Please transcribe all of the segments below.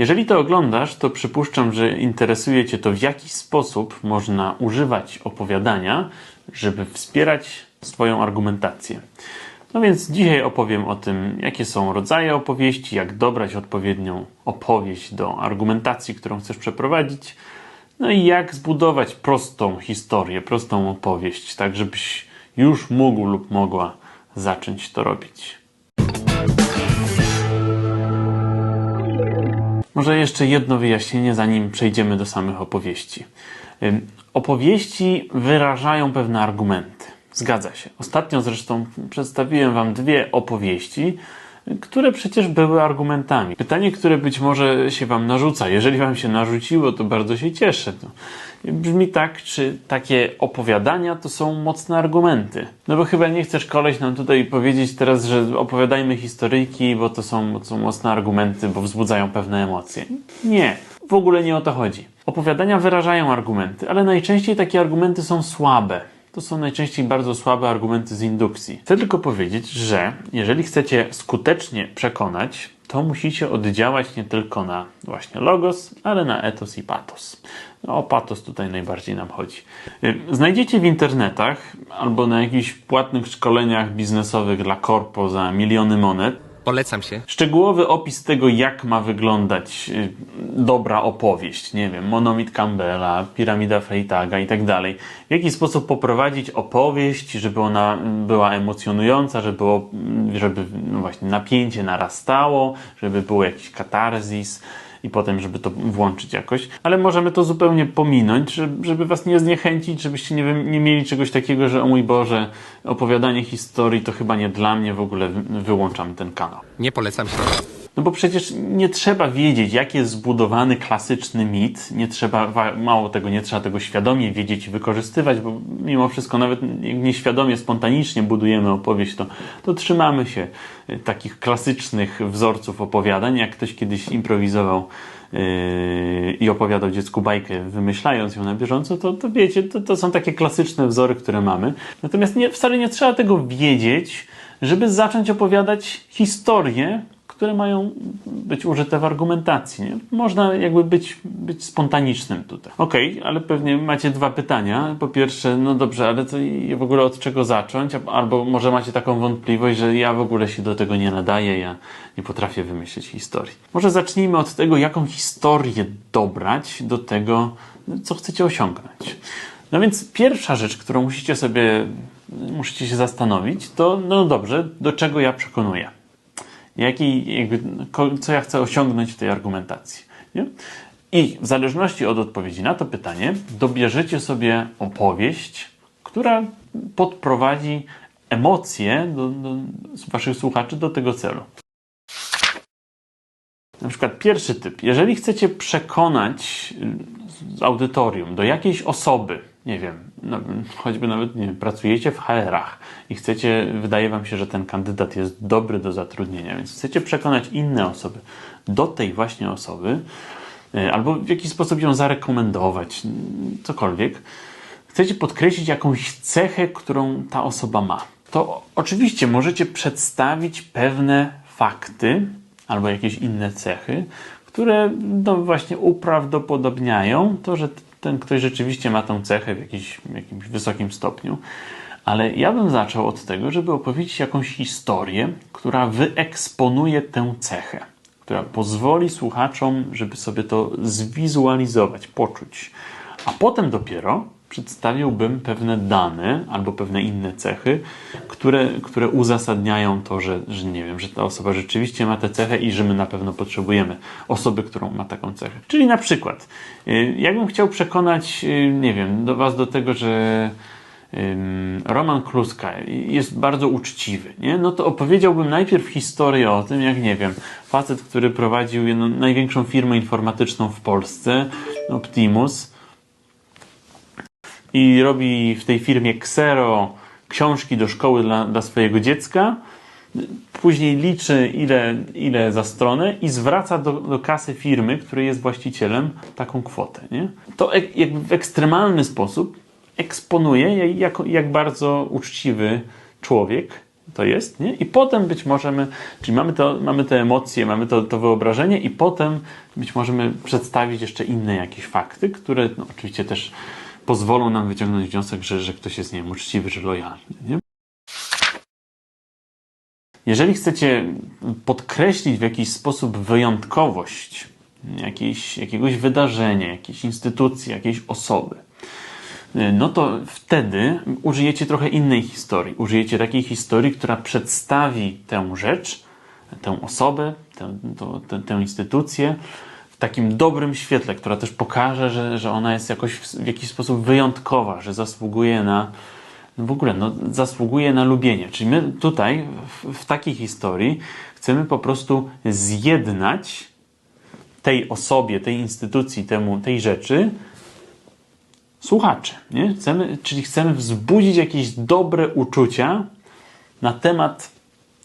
Jeżeli to oglądasz, to przypuszczam, że interesuje Cię to, w jaki sposób można używać opowiadania, żeby wspierać swoją argumentację. No więc dzisiaj opowiem o tym, jakie są rodzaje opowieści, jak dobrać odpowiednią opowieść do argumentacji, którą chcesz przeprowadzić, no i jak zbudować prostą historię, prostą opowieść, tak żebyś już mógł lub mogła zacząć to robić. Może jeszcze jedno wyjaśnienie, zanim przejdziemy do samych opowieści. Opowieści wyrażają pewne argumenty. Zgadza się. Ostatnio zresztą przedstawiłem Wam dwie opowieści, które przecież były argumentami. Pytanie, które być może się Wam narzuca. Jeżeli Wam się narzuciło, to bardzo się cieszę. To brzmi tak, czy takie opowiadania to są mocne argumenty. No bo chyba nie chcesz koleś nam tutaj powiedzieć teraz, że opowiadajmy historyjki, bo to są, to są mocne argumenty, bo wzbudzają pewne emocje. Nie. W ogóle nie o to chodzi. Opowiadania wyrażają argumenty, ale najczęściej takie argumenty są słabe. To są najczęściej bardzo słabe argumenty z indukcji. Chcę tylko powiedzieć, że jeżeli chcecie skutecznie przekonać, to musicie oddziałać nie tylko na właśnie logos, ale na etos i patos. No, o patos tutaj najbardziej nam chodzi. Znajdziecie w internetach albo na jakichś płatnych szkoleniach biznesowych dla korpo za miliony monet Polecam się. szczegółowy opis tego, jak ma wyglądać y, dobra opowieść. Nie wiem, monomit Campbella, piramida Freytaga i tak dalej. W jaki sposób poprowadzić opowieść, żeby ona mm, była emocjonująca, żeby, było, mm, żeby no właśnie napięcie narastało, żeby był jakiś katarzis i potem, żeby to włączyć jakoś. Ale możemy to zupełnie pominąć, żeby, was nie zniechęcić, żebyście nie, nie mieli czegoś takiego, że o mój Boże, opowiadanie historii to chyba nie dla mnie, w ogóle wy- wyłączam ten kanał. Nie polecam się. No bo przecież nie trzeba wiedzieć, jak jest zbudowany klasyczny mit. Nie trzeba, mało tego, nie trzeba tego świadomie wiedzieć i wykorzystywać, bo mimo wszystko, nawet nieświadomie, spontanicznie budujemy opowieść, to, to trzymamy się y, takich klasycznych wzorców opowiadań. Jak ktoś kiedyś improwizował yy, i opowiadał dziecku bajkę, wymyślając ją na bieżąco, to, to wiecie, to, to są takie klasyczne wzory, które mamy. Natomiast nie, wcale nie trzeba tego wiedzieć, żeby zacząć opowiadać historię, które mają być użyte w argumentacji. Nie? Można jakby być, być spontanicznym tutaj. Okej, ale pewnie macie dwa pytania. Po pierwsze, no dobrze, ale to w ogóle od czego zacząć? Albo może macie taką wątpliwość, że ja w ogóle się do tego nie nadaję, ja nie potrafię wymyślić historii. Może zacznijmy od tego, jaką historię dobrać do tego, co chcecie osiągnąć. No więc pierwsza rzecz, którą musicie sobie, musicie się zastanowić, to no dobrze, do czego ja przekonuję jaki, jakby, co ja chcę osiągnąć w tej argumentacji. Nie? I w zależności od odpowiedzi na to pytanie, dobierzecie sobie opowieść, która podprowadzi emocje do, do waszych słuchaczy do tego celu. Na przykład pierwszy typ. Jeżeli chcecie przekonać y, audytorium do jakiejś osoby, nie wiem, no, choćby nawet nie pracujecie w HR-ach i chcecie, wydaje wam się, że ten kandydat jest dobry do zatrudnienia, więc chcecie przekonać inne osoby do tej właśnie osoby, y, albo w jakiś sposób ją zarekomendować, cokolwiek, chcecie podkreślić jakąś cechę, którą ta osoba ma. To oczywiście możecie przedstawić pewne fakty albo jakieś inne cechy, które no właśnie uprawdopodobniają to, że ten ktoś rzeczywiście ma tą cechę w, jakiś, jakimś wysokim stopniu. Ale ja bym zaczął od tego, żeby opowiedzieć jakąś historię, która wyeksponuje tę cechę, która pozwoli słuchaczom, żeby sobie to zwizualizować, poczuć. A potem dopiero przedstawiłbym pewne dane albo pewne inne cechy, które, które uzasadniają to, że, że nie wiem, że ta osoba rzeczywiście ma tę cechę i że my na pewno potrzebujemy osoby, którą ma taką cechę. Czyli na przykład, y, jakbym chciał przekonać, y, nie wiem, do Was do tego, że Roman Kluska jest bardzo uczciwy, nie? no to opowiedziałbym najpierw historię o tym, jak nie wiem, facet, który prowadził jedną, największą firmę informatyczną w Polsce, Optimus, i robi w tej firmie Xero książki do szkoły dla, dla swojego dziecka. Później liczy, ile, ile za stronę i zwraca do, do kasy firmy, której jest właścicielem, taką kwotę. Nie? To ek, jakby w ekstremalny sposób eksponuje, jak, jak bardzo uczciwy człowiek to jest, nie? I potem być może my, czyli mamy, to, mamy te emocje, mamy to, to wyobrażenie i potem być możemy przedstawić jeszcze inne jakieś fakty, które no, oczywiście też pozwolą nam wyciągnąć wniosek, że, że ktoś jest, nie wiem, uczciwy czy lojalny, nie? Jeżeli chcecie podkreślić w jakiś sposób wyjątkowość jakiejś, jakiegoś wydarzenia, jakiejś instytucji, jakiejś osoby, no to wtedy użyjecie trochę innej historii. Użyjecie takiej historii, która przedstawi tę rzecz, tę osobę, tę, to, tę, tę instytucję takim dobrym świetle, która też pokaże, że, że ona jest jakoś w, w jakiś sposób wyjątkowa, że zasługuje na, no w ogóle no, zasługuje na lubienie. Czyli my tutaj w, w takiej historii chcemy po prostu zjednać tej osobie, tej instytucji, temu, tej rzeczy słuchaczy. Nie? Chcemy, czyli chcemy wzbudzić jakieś dobre uczucia na temat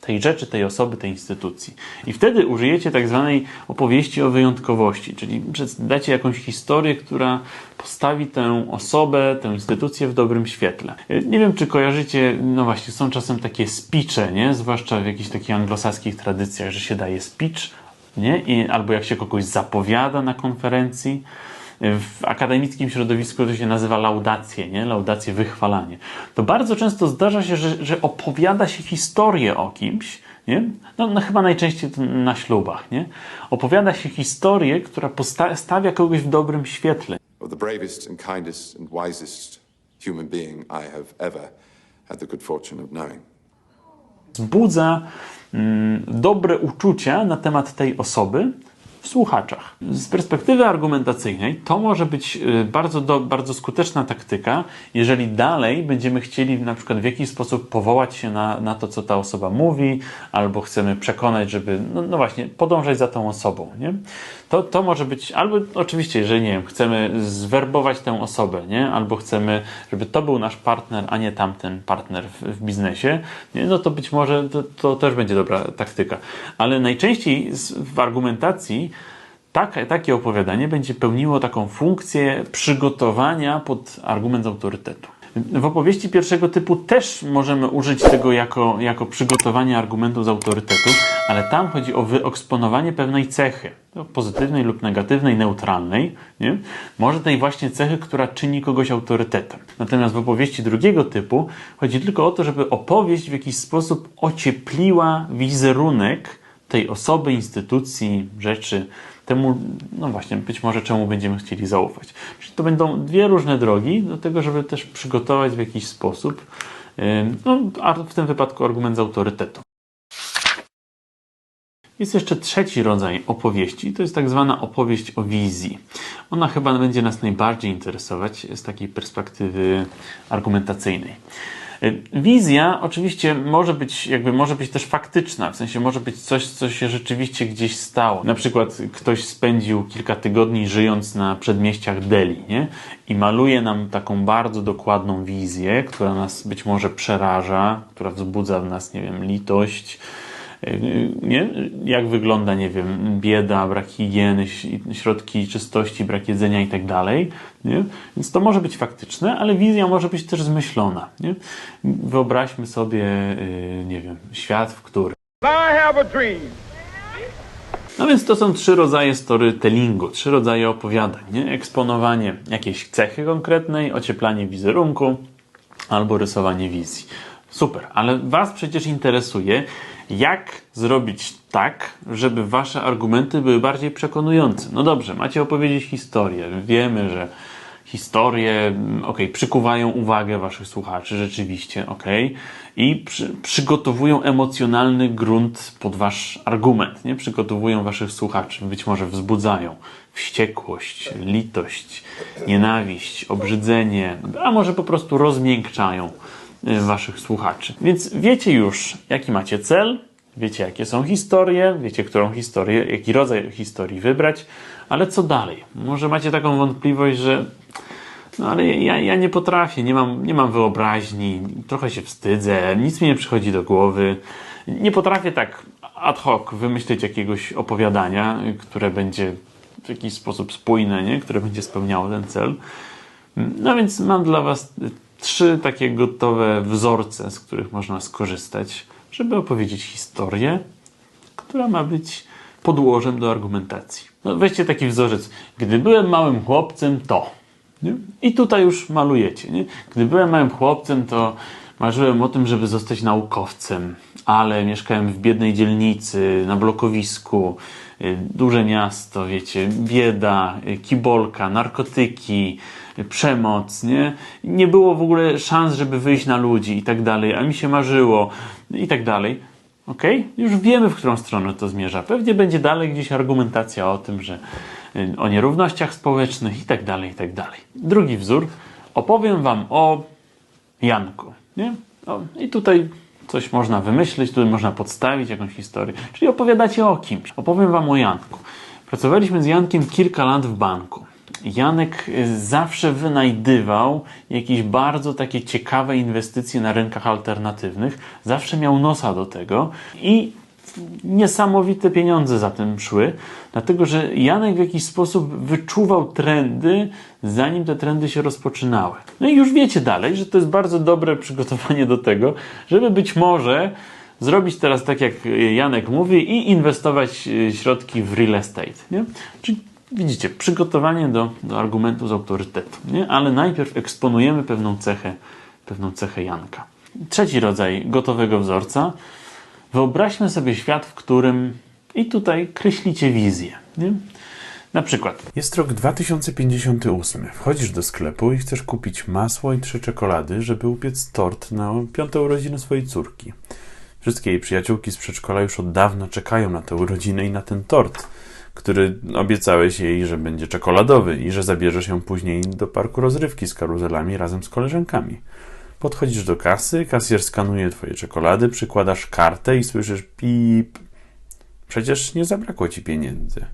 tej rzeczy, tej osoby, tej instytucji. I wtedy użyjecie tak zwanej opowieści o wyjątkowości, czyli dacie jakąś historię, która postawi tę osobę, tę instytucję w dobrym świetle. Nie wiem, czy kojarzycie, no właśnie, są czasem takie speeche, nie? zwłaszcza w jakichś takich anglosaskich tradycjach, że się daje speech, nie? I, albo jak się kogoś zapowiada na konferencji, w akademickim środowisku to się nazywa laudacje, nie? Laudacje, wychwalanie. To bardzo często zdarza się, że, że opowiada się historię o kimś, nie? No, no chyba najczęściej na ślubach, nie? Opowiada się historię, która stawia kogoś w dobrym świetle. the bravest and kindest and wisest human being I have ever had the good fortune of knowing. Wzbudza mm, dobre uczucia na temat tej osoby, w słuchaczach. Z perspektywy argumentacyjnej to może być y, bardzo, do, bardzo skuteczna taktyka, jeżeli dalej będziemy chcieli na przykład w jakiś sposób powołać się na, na to, co ta osoba mówi, albo chcemy przekonać, żeby, no, no właśnie, podążać za tą osobą. Nie? To, to może być, albo oczywiście, jeżeli nie wiem, chcemy zwerbować tę osobę, nie? albo chcemy, żeby to był nasz partner, a nie tamten partner w, w biznesie, nie? no to być może to, to też będzie dobra taktyka. Ale najczęściej w argumentacji tak, takie opowiadanie będzie pełniło taką funkcję przygotowania pod argument autorytetu. W opowieści pierwszego typu też możemy użyć tego jako, jako przygotowanie argumentu z autorytetu, ale tam chodzi o wyeksponowanie pewnej cechy, pozytywnej lub negatywnej, neutralnej, nie? może tej właśnie cechy, która czyni kogoś autorytetem. Natomiast w opowieści drugiego typu chodzi tylko o to, żeby opowieść w jakiś sposób ociepliła wizerunek tej osoby, instytucji, rzeczy, temu, no właśnie, być może czemu będziemy chcieli zaufać. Czyli to będą dwie różne drogi do tego, żeby też przygotować w jakiś sposób, no, a w tym wypadku argument z autorytetu. Jest jeszcze trzeci rodzaj opowieści, to jest tak zwana opowieść o wizji. Ona chyba będzie nas najbardziej interesować z takiej perspektywy argumentacyjnej. Y, wizja oczywiście może być, jakby może być też faktyczna, w sensie może być coś, co się rzeczywiście gdzieś stało. Na przykład ktoś spędził kilka tygodni żyjąc na przedmieściach Delhi, nie? I maluje nam taką bardzo dokładną wizję, która nas być może przeraża, która wzbudza w nas, nie wiem, litość, nie? Jak wygląda, nie wiem, bieda, brak higieny, środki czystości, brak jedzenia i tak dalej. Więc to może być faktyczne, ale wizja może być też zmyślona. Nie? Wyobraźmy sobie, y, nie wiem, świat, w którym. No więc to są trzy rodzaje storytellingu, trzy rodzaje opowiadań. Nie? Eksponowanie jakiejś cechy konkretnej, ocieplanie wizerunku albo rysowanie wizji. Super, ale Was przecież interesuje, jak zrobić tak, żeby wasze argumenty były bardziej przekonujące. No dobrze, macie opowiedzieć historię. Wiemy, że historie, mm, ok, przykuwają uwagę waszych słuchaczy, rzeczywiście, ok, i przy, przygotowują emocjonalny grunt pod wasz argument, nie? Przygotowują waszych słuchaczy, być może wzbudzają wściekłość, litość, nienawiść, obrzydzenie, a może po prostu rozmiękczają waszych słuchaczy. Więc wiecie już, jaki macie cel, wiecie, jakie są historie, wiecie, którą historię, jaki rodzaj historii wybrać, ale co dalej? Może macie taką wątpliwość, że no ale ja, ja nie potrafię, nie mam, nie mam wyobraźni, trochę się wstydzę, nic mi nie przychodzi do głowy. Nie potrafię tak ad hoc wymyślić jakiegoś opowiadania, które będzie w jakiś sposób spójne, nie? które będzie spełniało ten cel. No więc mam dla Was trzy takie gotowe wzorce, z których można skorzystać. żeby opowiedzieć historię, która ma być podłożem do argumentacji. No weźcie taki wzorzec. Gdy byłem małym chłopcem, to. Nie? I tutaj już malujecie. Nie? Gdy byłem małym chłopcem, to marzyłem o tym, żeby zostać naukowcem, ale mieszkałem w biednej dzielnicy, na blokowisku, y, duże miasto, wiecie, bieda, y, kibolka, narkotyki, przemoc, nie? Nie było w ogóle szans, żeby wyjść na ludzi i tak dalej, a mi się marzyło i tak dalej. Okej? Już wiemy, w którą stronę to zmierza. Pewnie będzie dalej gdzieś argumentacja o tym, że y, o nierównościach społecznych i tak dalej, i tak dalej. Drugi wzór. Opowiem wam o Janku. Nie? O, I tutaj coś można wymyślić, tutaj można podstawić jakąś historię. Czyli opowiadacie o kimś. Opowiem wam o Janku. Pracowaliśmy z Jankiem kilka lat w banku. Janek y, zawsze wynajdywał jakieś bardzo takie ciekawe inwestycje na rynkach alternatywnych. Zawsze miał nosa do tego i niesamowite pieniądze za tym szły, dlatego że Janek w jakiś sposób wyczuwał trendy, zanim te trendy się rozpoczynały. No i już wiecie dalej, że to jest bardzo dobre przygotowanie do tego, żeby być może zrobić teraz tak, jak Janek mówi i inwestować e, środki w real estate. Nie? Czyli widzicie, przygotowanie do, do argumentu z autorytetu. Nie? Ale najpierw eksponujemy pewną cechę, pewną cechę Janka. Trzeci rodzaj gotowego wzorca. Wyobraźmy sobie świat, w którym i tutaj kreślicie wizję. Nie? Na przykład Jest rok 2058. Wchodzisz do sklepu i chcesz kupić masło i trzy czekolady, żeby upiec tort na piąte urodziny swojej córki. Wszystkie jej przyjaciółki z przedszkola już od dawna czekają na tę urodzinę i na ten tort, który obiecałeś jej, że będzie czekoladowy i że zabierzesz ją później do parku rozrywki z karuzelami razem z koleżankami. Podchodzisz do kasy, kasjer skanuje twoje czekolady, przykładasz kartę i słyszysz pip. Przecież nie zabrakło ci pieniędzy.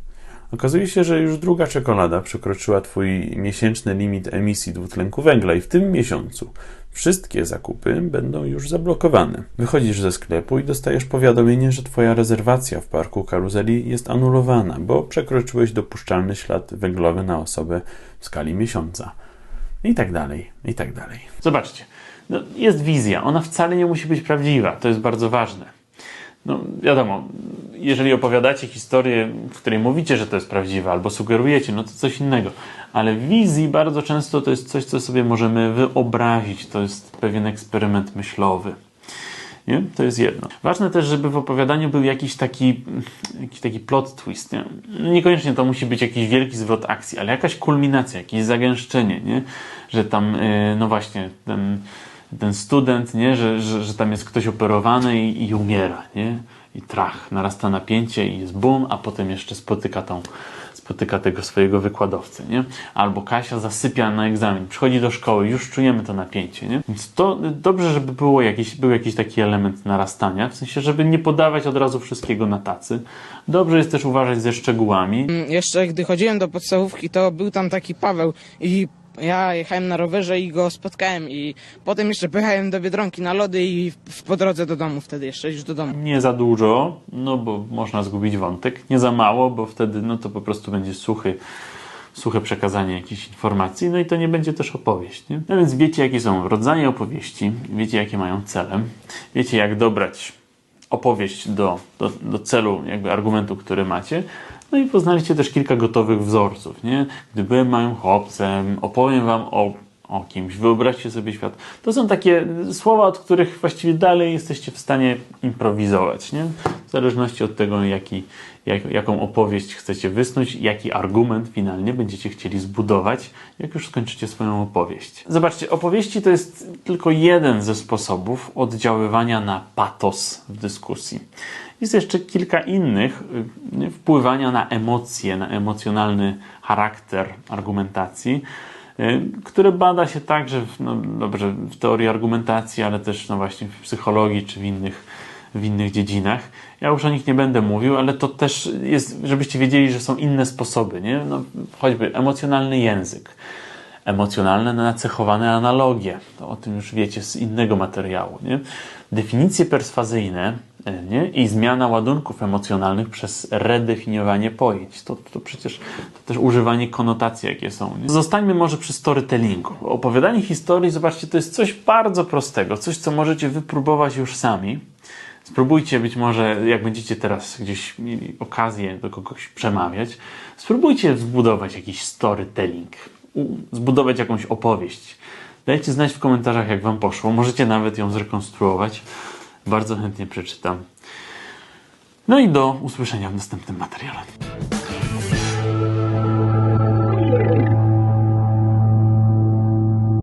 Okazuje się, że już druga czekolada przekroczyła Twój miesięczny limit emisji dwutlenku węgla i w tym miesiącu wszystkie zakupy będą już zablokowane. Wychodzisz ze sklepu i dostajesz powiadomienie, że Twoja rezerwacja w parku karuzeli jest anulowana, bo przekroczyłeś dopuszczalny ślad węglowy na osobę w skali miesiąca. I tak dalej, i tak dalej. Zobaczcie, no, jest wizja, ona wcale nie musi być prawdziwa, to jest bardzo ważne. No, wiadomo, jeżeli opowiadacie historię, w której mówicie, że to jest prawdziwe, albo sugerujecie, no to coś innego. Ale wizji bardzo często to jest coś, co sobie możemy wyobrazić. To jest pewien eksperyment myślowy. Nie? To jest jedno. Ważne też, żeby w opowiadaniu był jakiś taki, jakiś taki plot twist. Nie? Niekoniecznie to musi być jakiś wielki zwrot akcji, ale jakaś kulminacja, jakieś zagęszczenie, nie? że tam, yy, no właśnie, ten, ten student, nie? Że, że, że tam jest ktoś operowany i, i umiera. Nie? I trach, narasta napięcie i jest boom, a potem jeszcze spotyka tą spotyka tego swojego wykładowcę, nie? Albo Kasia zasypia na egzamin, przychodzi do szkoły, już czujemy to napięcie, nie? Więc to dobrze, żeby było jakiś, był jakiś taki element narastania, w sensie, żeby nie podawać od razu wszystkiego na tacy. Dobrze jest też uważać ze szczegółami. Jeszcze gdy chodziłem do podstawówki, to był tam taki Paweł i ja jechałem na rowerze i go spotkałem i potem jeszcze pojechałem do Biedronki na lody i w, po drodze do domu wtedy jeszcze już do domu. Nie za dużo, no bo można zgubić wątek. Nie za mało, bo wtedy no to po prostu będzie suchy, suche przekazanie jakichś informacji, no i to nie będzie też opowieść. Nie? No więc wiecie, jakie są rodzaje opowieści, wiecie, jakie mają cele, wiecie, jak dobrać opowieść do, do, do celu, jakby argumentu, który macie. No i poznaliście też kilka gotowych wzorców, nie? Gdy byłem małym chłopcem, opowiem wam o, o kimś, wyobraźcie sobie świat. To są takie słowa, od których właściwie dalej jesteście w stanie improwizować, nie? W zależności od tego, jaki, jak, jaką opowieść chcecie wysnuć, jaki argument finalnie będziecie chcieli zbudować, jak już skończycie swoją opowieść. Zobaczcie, opowieści to jest tylko jeden ze sposobów oddziaływania na patos w dyskusji. Jest jeszcze kilka innych y, wpływania na emocje, na emocjonalny charakter argumentacji, które bada się także w, no dobrze, w teorii argumentacji, ale też no właśnie w psychologii czy w innych, w innych dziedzinach. Ja już o nich nie będę mówił, ale to też jest, żebyście wiedzieli, że są inne sposoby, nie? No, choćby emocjonalny język, emocjonalne nacechowane analogie. To o tym już wiecie z innego materiału, nie? Definicje perswazyjne E, nie? i zmiana ładunków emocjonalnych przez redefiniowanie pojęć. To, to przecież to też używanie konotacji, jakie są. Nie? Zostańmy może przy storytellingu. Opowiadanie historii, zobaczcie, to jest coś bardzo prostego, coś, co możecie wypróbować już sami. Spróbujcie być może, jak będziecie teraz gdzieś mieli okazję do kogoś przemawiać, spróbujcie zbudować jakiś storytelling, zbudować jakąś opowieść. Dajcie znać w komentarzach, jak Wam poszło. Możecie nawet ją zrekonstruować. Bardzo chętnie przeczytam. No i do usłyszenia w następnym materiale.